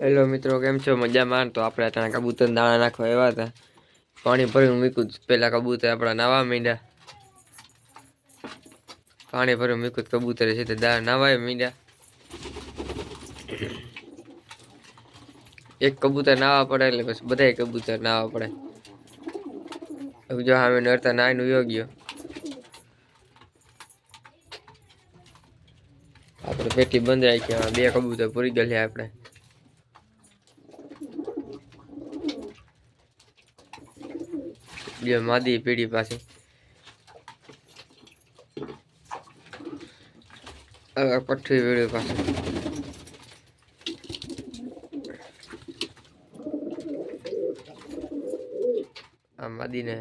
Hello મિત્રો, કેમ છો? મજામાં. તો આપણે અત્યારે કબૂતર દાણા નાખવા આવ્યા હતા. પાણી ભરીને મૂક્યું પેલા કબૂતર આપણા નાવા મીંડ્યા. પાણી ભર્યું મૂક્યું કબૂતર છે તે દાણા નાવાય મીંડ્યા. એક કબૂતર નાવા પડે એટલે પછી બધાય કબૂતર નાવા પડે. જો સામે નડતા નાયનું યોગ્ય આપણે પેટી બંધ રાખી બે કબૂતર પૂરી ગયેલી આપણે. બે માદી પીડી પાસે પઠ્ઠી પીડી પાસે આ માદીને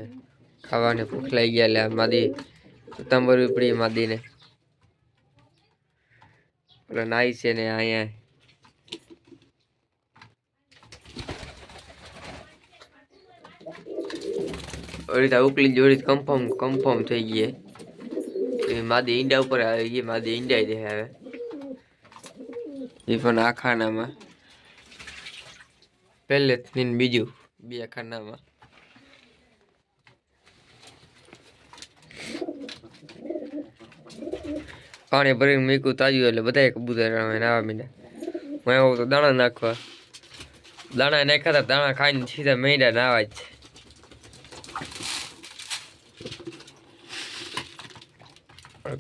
ખાવાને ભૂખ લાગી ગયા એટલે આ માદી તંબરવી પડી માદીને. પેલો નાઈ છે ને અહીંયા. ઓલી ઉકલી જોડી કન્ફર્મ કન્ફર્મ થઈ ગઈ એ માદી ઈંડા ઉપર આવી ગઈ માદી ઈંડા દે હવે. એ પણ આ ખાનામાં. પહેલે બીજું બે ખાનામાં. પાણી ભરીને મીકું તાજું એટલે બધાય કબૂતર નાવા મીંડા. હું તો દાણા નાખવા. દાણા નાખ્યા દાણા ખાઈને સીધા મીંડા નાવા જ. છે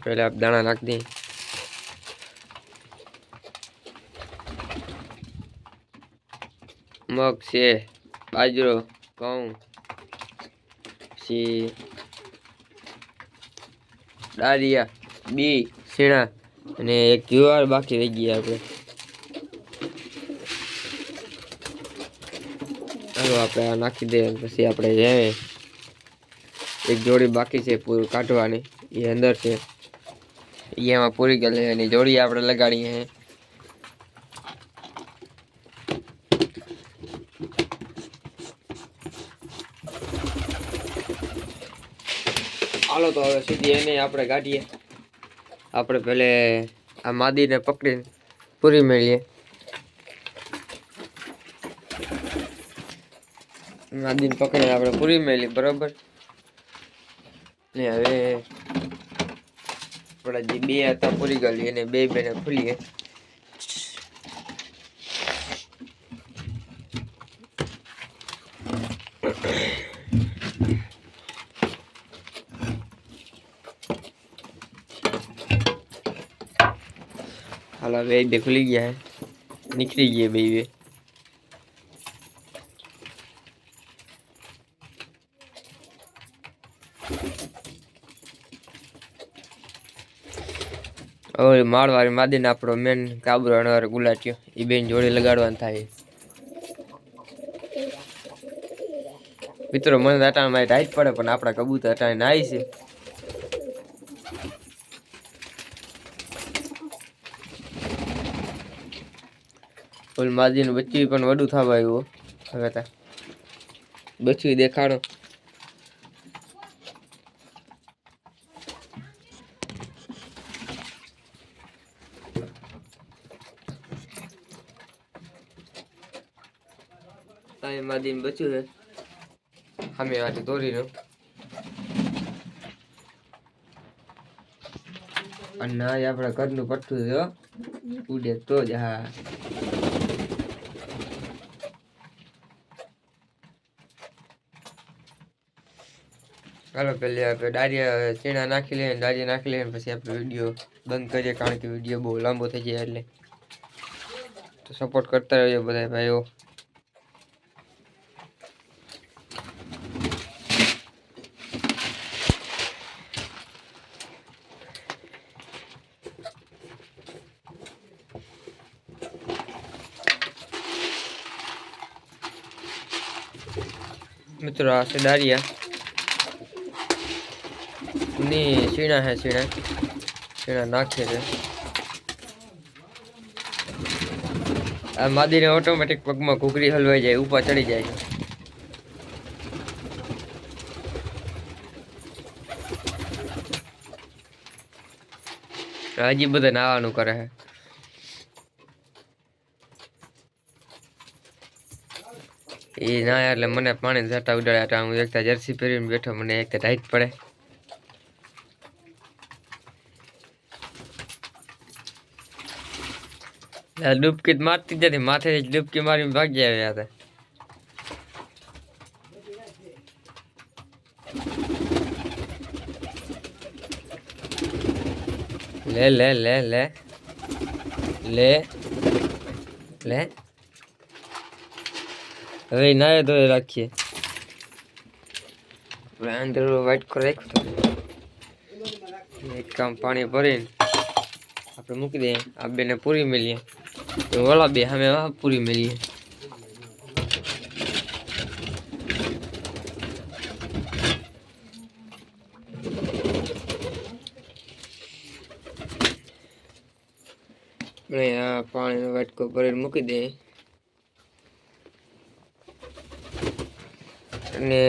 પહેલા દાણા નાખી દઈએ મગ છે બાજરો ઘઉં પછી ડાળિયા બી શીણા અને એક જુવાર બાકી રહી ગયા આપણે। ચાલો આપણે આ નાખી દઈએ અને પછી આપણે જાય એક જોડી બાકી છે પૂરું કાઢવાની, એ અંદર છે. એમાં પૂરી ગયેલી એની જોડી આપણે લગાડીએ હે. હાલો તો હવે સીધી એને આપણે કાઢીએ. આપણે પેલે આ માદીને પકડીને પૂરી મેળીએ. માદીને પકડીને આપણે પૂરી મેળી બરોબર? ને હવે આપણા જે બે હતા પૂરી ગયેલી એને બે બેને ખુલીએ. હાલો બે બે ખુલી ગયા હે. નીકળી ગયા બે બે. હવે માળવાળી માદીને આપણો મેન કાબરો અણવાર ગુલાટ્યો. એ બેન જોડે લગાડવાનું થાય. મિત્રો, મને અટાણ મારી ટાઈટ પડે, પણ આપણા કબૂતર અટાણે નાઈ છે. ઓલ માદીનું બચ્ચી પણ વડું થવા આવ્યું હવે તા. બચ્ચું દેખાડો. તાય માદીને બચ્યું છે. સામે વાંચે દોરીનું અને ના આપણે ઘરનું પટ્ટું છે ઉડે તો જ, હા. ચાલો પેલી આપણે ડાળિયા ચીણા નાખી લઈએ ડાળિયા નાખી લઈએ પછી આપણે વીડિયો બંધ કરીએ, કારણ કે વીડિયો બહુ લાંબો થઈ જાય એટલે. તો સપોર્ટ કરતા રહીએ બધા ભાઈઓ. મિત્રો, આ છે ડાળિયા. ની સીણા હે સીણા. સીણા નાખે છે. આ માદીને ઓટોમેટિક પગમાં ઘૂઘરી હલવાઈ જાય ઉપર ચડી જાય છે. હજી બધા નાવાનું કરે છે. એ ના એટલે મને પાણી જતા ઉડાડ્યા હતા હું એકતા જર્સી પહેરીને બેઠો, મને એકતા ટાઈટ પડે. આ ડૂબકી તો મારતી જ નથી, માથે ડૂબકી મારીને ભાગી આવ્યા હતા લે લે લે લે. લે લે. હવે નાય ધોઈ રાખીએ આપણે અંદર વાઇટ કરી રાખ્યું તો એક કામ પાણી ભરીને આપણે મૂકી દઈએ આ બેને પૂરી મેલીએ તો ઓલા બે સામે આ પૂરી મેલીએ આપણે આ પાણીનો વાટકો ભરીને મૂકી દઈએ અને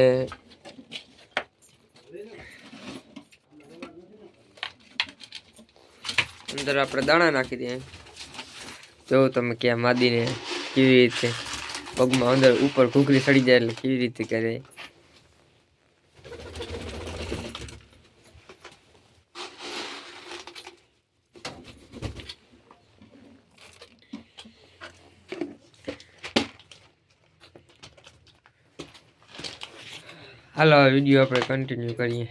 અંદર આપણે દાણા નાખી દઈએ. જો તમે ક્યાં માદીને કેવી રીતે પગમાં અંદર ઉપર ઘૂઘરી સડી જાય એટલે કેવી રીતે કરે. હાલો વીડિયો આપણે કન્ટિન્યુ કરીએ.